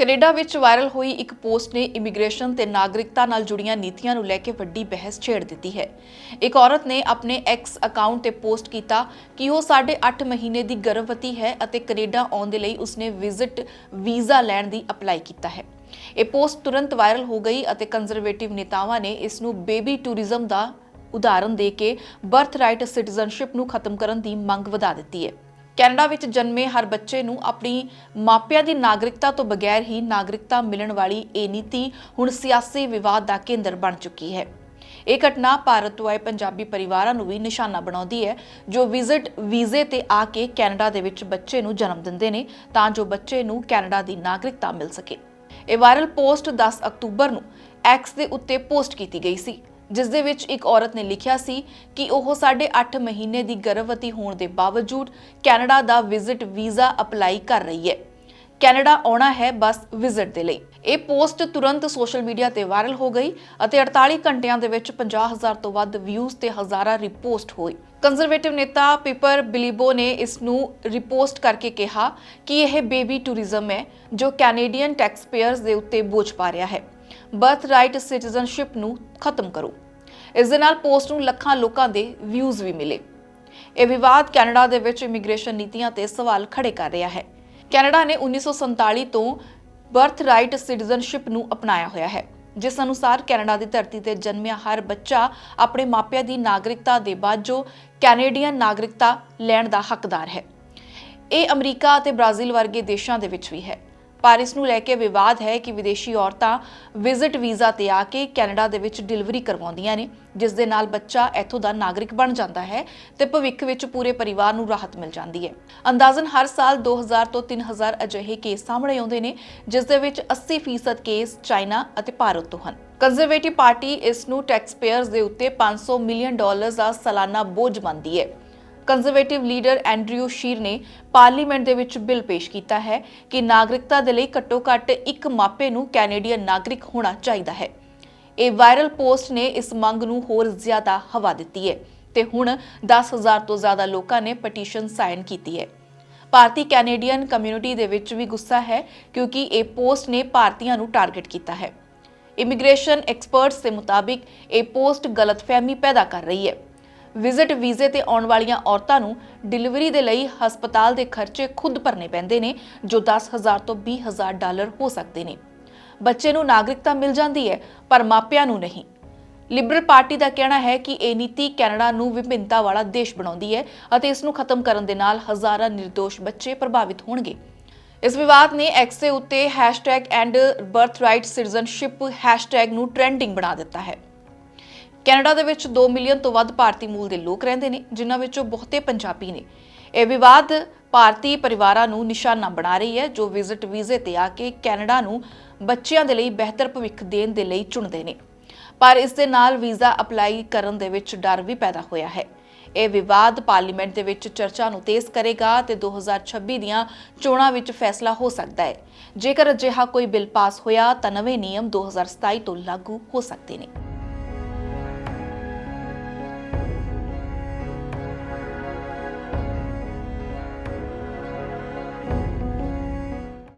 Canada ਵਿੱਚ viral ਹੋਈ ਇੱਕ ਪੋਸਟ ਨੇ ਇਮੀਗ੍ਰੇਸ਼ਨ ਤੇ ਨਾਗਰਿਕਤਾ ਨਾਲ ਜੁੜੀਆਂ ਨੀਤੀਆਂ ਨੂੰ ਲੈ ਕੇ ਵੱਡੀ ਬਹਿਸ ਛੇੜ ਦਿੱਤੀ ਹੈ। ਇੱਕ ਔਰਤ ਨੇ ਆਪਣੇ ਐਕਸ ਅਕਾਊਂਟ ਤੇ ਪੋਸਟ ਕੀਤਾ ਕਿ ਉਹ 8.5 ਮਹੀਨੇ ਦੀ ਗਰਭਵਤੀ ਹੈ ਅਤੇ ਕੈਨੇਡਾ ਆਉਣ ਦੇ ਲਈ ਉਸਨੇ ਵਿਜ਼ਿਟ ਵੀਜ਼ਾ ਲੈਣ ਦੀ ਅਪਲਾਈ ਕੀਤਾ ਹੈ। ਇਹ ਪੋਸਟ ਤੁਰੰਤ ਵਾਇਰਲ ਹੋ ਗਈ ਅਤੇ ਕੰਜ਼ਰਵੇਟਿਵ ਨੇਤਾਵਾਂ ਨੇ ਇਸ ਨੂੰ ਬੇਬੀ ਟੂਰਿਜ਼ਮ ਦਾ ਉਦਾਹਰਨ ਦੇ ਕੇ ਬਰਥ ਰਾਈਟ ਸਿਟੀਜ਼ਨਸ਼ਿਪ ਨੂੰ ਖਤਮ ਕਰਨ ਦੀ ਮੰਗ ਵਧਾ ਦਿੱਤੀ ਹੈ। ਕੈਨੇਡਾ ਵਿੱਚ ਜਨਮੇ ਹਰ ਬੱਚੇ ਨੂੰ ਆਪਣੀ ਮਾਪਿਆਂ ਦੀ ਨਾਗਰਿਕਤਾ ਤੋਂ ਬਗੈਰ ਹੀ ਨਾਗਰਿਕਤਾ ਮਿਲਣ ਵਾਲੀ ਇਹ ਨੀਤੀ ਹੁਣ ਸਿਆਸੀ ਵਿਵਾਦ ਦਾ ਕੇਂਦਰ ਬਣ ਚੁੱਕੀ ਹੈ। ਇਹ ਘਟਨਾ ਭਾਰਤ ਤੋਂ ਆਏ ਪੰਜਾਬੀ ਪਰਿਵਾਰਾਂ ਨੂੰ ਵੀ ਨਿਸ਼ਾਨਾ ਬਣਾਉਂਦੀ ਹੈ, ਜੋ ਵਿਜ਼ਿਟ ਵੀਜ਼ੇ ਤੇ ਆ ਕੇ ਕੈਨੇਡਾ ਦੇ ਵਿੱਚ ਬੱਚੇ ਨੂੰ ਜਨਮ ਦਿੰਦੇ ਨੇ, ਤਾਂ ਜੋ ਬੱਚੇ ਨੂੰ ਕੈਨੇਡਾ ਦੀ ਨਾਗਰਿਕਤਾ ਮਿਲ ਸਕੇ। ਇਹ ਵਾਇਰਲ ਪੋਸਟ 10 ਅਕਤੂਬਰ ਨੂੰ ਐਕਸ ਦੇ ਉੱਤੇ ਪੋਸਟ ਕੀਤੀ ਗਈ ਸੀ। ਜਿਸ ਦੇ ਵਿੱਚ ਇੱਕ ਔਰਤ ਨੇ ਲਿਖਿਆ ਸੀ ਕਿ ਉਹ 8.5 ਮਹੀਨੇ ਦੀ ਗਰਭਵਤੀ ਹੋਣ ਦੇ ਬਾਵਜੂਦ ਕੈਨੇਡਾ ਦਾ ਵਿਜ਼ਿਟ ਵੀਜ਼ਾ ਅਪਲਾਈ ਕਰ ਰਹੀ ਹੈ। ਕੈਨੇਡਾ ਆਉਣਾ ਹੈ ਬਸ ਵਿਜ਼ਿਟ ਦੇ ਲਈ। ਇਹ ਪੋਸਟ ਤੁਰੰਤ ਸੋਸ਼ਲ ਮੀਡੀਆ ਤੇ ਵਾਇਰਲ ਹੋ ਗਈ ਅਤੇ 48 ਘੰਟਿਆਂ ਦੇ ਵਿੱਚ 50000 ਤੋਂ ਵੱਧ ਵਿਊਜ਼ ਤੇ ਹਜ਼ਾਰਾਂ ਰਿਪੋਸਟ ਹੋਈ ਕੰਜ਼ਰਵੇਟਿਵ ਨੇਤਾ ਪੀਪਰ ਬਿਲੀਬੋ ਨੇ ਇਸ ਨੂੰ ਰਿਪੋਸਟ ਕਰਕੇ ਕਿਹਾ ਕਿ ਇਹ ਬੇਬੀ ਟੂਰਿਜ਼ਮ ਹੈ ਜੋ ਕੈਨੇਡੀਅਨ ਟੈਕਸਪੇਅਰਸ ਦੇ ਉੱਤੇ ਬੋਝ ਪਾ ਰਿਹਾ ਹੈ। ਬਰਥ ਰਾਈਟ ਸਿਟੀਜ਼ਨਸ਼ਿਪ ਨੂੰ ਖਤਮ ਕਰੋ। ਇਸ ਦੇ ਨਾਲ ਪੋਸਟ ਨੂੰ ਲੱਖਾਂ ਲੋਕਾਂ ਦੇ ਵਿਊਜ਼ ਵੀ ਮਿਲੇ। ਇਹ ਵਿਵਾਦ ਕੈਨੇਡਾ ਦੇ ਵਿੱਚ ਇਮੀਗ੍ਰੇਸ਼ਨ ਨੀਤੀਆਂ ਤੇ ਸਵਾਲ ਖੜੇ ਕਰ ਰਿਹਾ ਹੈ। ਕੈਨੇਡਾ ਨੇ 1947 ਤੋਂ ਬਰਥ ਰਾਈਟ ਸਿਟੀਜ਼ਨਸ਼ਿਪ ਨੂੰ ਅਪਣਾਇਆ ਹੋਇਆ ਹੈ, ਜਿਸ ਅਨੁਸਾਰ ਕੈਨੇਡਾ ਦੀ ਧਰਤੀ ਤੇ ਜਨਮਿਆ ਹਰ ਬੱਚਾ ਆਪਣੇ ਮਾਪਿਆਂ ਦੀ ਨਾਗਰਿਕਤਾ ਦੇ ਬਾਅਦ ਕੈਨੇਡੀਅਨ ਨਾਗਰਿਕਤਾ ਲੈਣ ਦਾ ਹੱਕਦਾਰ ਹੈ। ਇਹ ਅਮਰੀਕਾ ਅਤੇ ਬ੍ਰਾਜ਼ੀਲ ਵਰਗੇ ਦੇਸ਼ਾਂ ਦੇ ਵਿੱਚ ਵੀ ਹੈ। ਪਰ ਇਸ ਨੂੰ ਲੈ ਕੇ ਵਿਵਾਦ ਹੈ ਕਿ ਵਿਦੇਸ਼ੀ ਔਰਤਾਂ ਵਿਜ਼ਿਟ ਵੀਜ਼ਾ ਤੇ ਆ ਕੇ ਕੈਨੇਡਾ ਦੇ ਵਿੱਚ ਡਿਲੀਵਰੀ ਕਰਵਾਉਂਦੀਆਂ ਨੇ, ਜਿਸ ਦੇ ਨਾਲ ਬੱਚਾ ਇੱਥੋਂ ਦਾ ਨਾਗਰਿਕ ਬਣ ਜਾਂਦਾ ਹੈ ਤੇ ਭਵਿੱਖ ਵਿੱਚ ਪੂਰੇ ਪਰਿਵਾਰ ਨੂੰ ਰਾਹਤ ਮਿਲ ਜਾਂਦੀ ਹੈ। ਅੰਦਾਜ਼ਨ ਹਰ ਸਾਲ 2000 ਤੋਂ 3000 ਅਜਿਹੇ ਕੇਸ ਸਾਹਮਣੇ ਆਉਂਦੇ ਨੇ, ਜਿਸ ਦੇ ਵਿੱਚ 80% ਕੇਸ ਚਾਈਨਾ ਅਤੇ ਭਾਰਤ ਤੋਂ ਹਨ। ਕੰਜ਼ਰਵੇਟਿਵ ਪਾਰਟੀ ਇਸ ਨੂੰ ਟੈਕਸ ਟੈਕਸਪੇਅਰਸ ਦੇ ਉੱਤੇ 500 ਮਿਲੀਅਨ ਡਾਲਰਸ ਦਾ ਸਾਲਾਨਾ ਬੋਝ ਮੰਨਦੀ ਹੈ। ਕੰਜ਼ਰਵੇਟਿਵ ਲੀਡਰ ਐਂਡਰਿਊ ਸ਼ੀਰ ਨੇ ਪਾਰਲੀਮੈਂਟ ਦੇ ਵਿੱਚ ਬਿੱਲ ਪੇਸ਼ ਕੀਤਾ ਹੈ ਕਿ ਨਾਗਰਿਕਤਾ ਦੇ ਲਈ ਘੱਟੋ-ਘੱਟ ਇੱਕ ਮਾਪੇ ਨੂੰ ਕੈਨੇਡੀਅਨ ਨਾਗਰਿਕ ਹੋਣਾ ਚਾਹੀਦਾ ਹੈ। ਇਹ ਵਾਇਰਲ ਪੋਸਟ ਨੇ ਇਸ ਮੰਗ ਨੂੰ ਹੋਰ ਜ਼ਿਆਦਾ ਹਵਾ ਦਿੱਤੀ ਹੈ ਤੇ ਹੁਣ 10000 ਤੋਂ ਜ਼ਿਆਦਾ ਲੋਕਾਂ ਨੇ ਪਟੀਸ਼ਨ ਸਾਈਨ ਕੀਤੀ ਹੈ। ਭਾਰਤੀ ਕੈਨੇਡੀਅਨ ਕਮਿਊਨਿਟੀ ਦੇ ਵਿੱਚ ਵੀ ਗੁੱਸਾ ਹੈ ਕਿਉਂਕਿ ਇਹ ਪੋਸਟ ਨੇ ਭਾਰਤੀਆਂ ਨੂੰ ਟਾਰਗੇਟ ਕੀਤਾ ਹੈ। ਇਮੀਗ੍ਰੇਸ਼ਨ ਐਕਸਪਰਟਸ ਦੇ ਮੁਤਾਬਿਕ ਇਹ ਪੋਸਟ ਗਲਤਫਹਿਮੀ ਪੈਦਾ ਕਰ ਰਹੀ ਹੈ। ਵਿਜ਼ਿਟ ਵੀਜ਼ੇ ਤੇ ਆਉਣ ਵਾਲੀਆਂ ਔਰਤਾਂ ਨੂੰ ਡਿਲੀਵਰੀ ਦੇ ਲਈ ਹਸਪਤਾਲ ਦੇ ਖਰਚੇ ਖੁਦ ਭਰਨੇ ਪੈਂਦੇ ਨੇ, ਜੋ 10000 ਤੋਂ 20000 ਡਾਲਰ ਹੋ ਸਕਦੇ ਨੇ। ਬੱਚੇ ਨੂੰ ਨਾਗਰਿਕਤਾ ਮਿਲ ਜਾਂਦੀ ਹੈ, ਪਰ ਮਾਪਿਆਂ ਨੂੰ ਨਹੀਂ। ਲਿਬਰਲ ਪਾਰਟੀ ਦਾ ਕਹਿਣਾ ਹੈ ਕਿ ਇਹ ਨੀਤੀ ਕੈਨੇਡਾ ਨੂੰ ਵਿਭਿੰਨਤਾ ਵਾਲਾ ਦੇਸ਼ ਬਣਾਉਂਦੀ ਹੈ ਅਤੇ ਇਸ ਨੂੰ ਖਤਮ ਕਰਨ ਦੇ ਨਾਲ ਹਜ਼ਾਰਾਂ ਨਿਰਦੋਸ਼ ਬੱਚੇ ਪ੍ਰਭਾਵਿਤ ਹੋਣਗੇ। ਇਸ ਵਿਵਾਦ ਨੇ ਐਕਸੇ ਦੇ ਉੱਤੇ ਐਂਡ ਬਰਥਰਾਈਟ ਸਿਟੀਜ਼ਨਸ਼ਿਪ ਹੈਸ਼ਟੈਗ ਨੂੰ ਟ੍ਰੈਂਡਿੰਗ ਬਣਾ ਦਿੱਤਾ ਹੈ। ਕੈਨੇਡਾ ਦੇ ਵਿੱਚ 2 ਮਿਲੀਅਨ ਤੋਂ ਵੱਧ ਭਾਰਤੀ ਮੂਲ ਦੇ ਲੋਕ ਰਹਿੰਦੇ ਨੇ, ਜਿਨ੍ਹਾਂ ਵਿੱਚੋਂ ਬਹੁਤੇ ਪੰਜਾਬੀ ਨੇ। ਇਹ ਵਿਵਾਦ ਭਾਰਤੀ ਪਰਿਵਾਰਾਂ ਨੂੰ ਨਿਸ਼ਾਨਾ ਬਣਾ ਰਹੀ ਹੈ, ਜੋ ਵਿਜ਼ਿਟ ਵੀਜ਼ੇ ਤੇ ਆ ਕੇ ਕੈਨੇਡਾ ਨੂੰ ਬੱਚਿਆਂ ਦੇ ਲਈ ਬਿਹਤਰ ਭਵਿੱਖ ਦੇਣ ਦੇ ਲਈ ਚੁਣਦੇ ਨੇ। ਪਰ ਇਸ ਦੇ ਨਾਲ ਵੀਜ਼ਾ ਅਪਲਾਈ ਕਰਨ ਦੇ ਵਿੱਚ ਡਰ ਵੀ ਪੈਦਾ ਹੋਇਆ ਹੈ। ਇਹ ਵਿਵਾਦ ਪਾਰਲੀਮੈਂਟ ਦੇ ਵਿੱਚ ਚਰਚਾ ਨੂੰ ਤੇਜ਼ ਕਰੇਗਾ ਤੇ 2026 ਦੀਆਂ ਚੋਣਾਂ ਵਿੱਚ ਫੈਸਲਾ ਹੋ ਸਕਦਾ ਹੈ। ਜੇਕਰ ਅਜਿਹਾ ਕੋਈ ਬਿੱਲ ਪਾਸ ਹੋਇਆ, ਤਾਂ ਨਵੇਂ ਨਿਯਮ 2027 ਤੋਂ ਲਾਗੂ ਹੋ ਸਕਦੇ ਨੇ।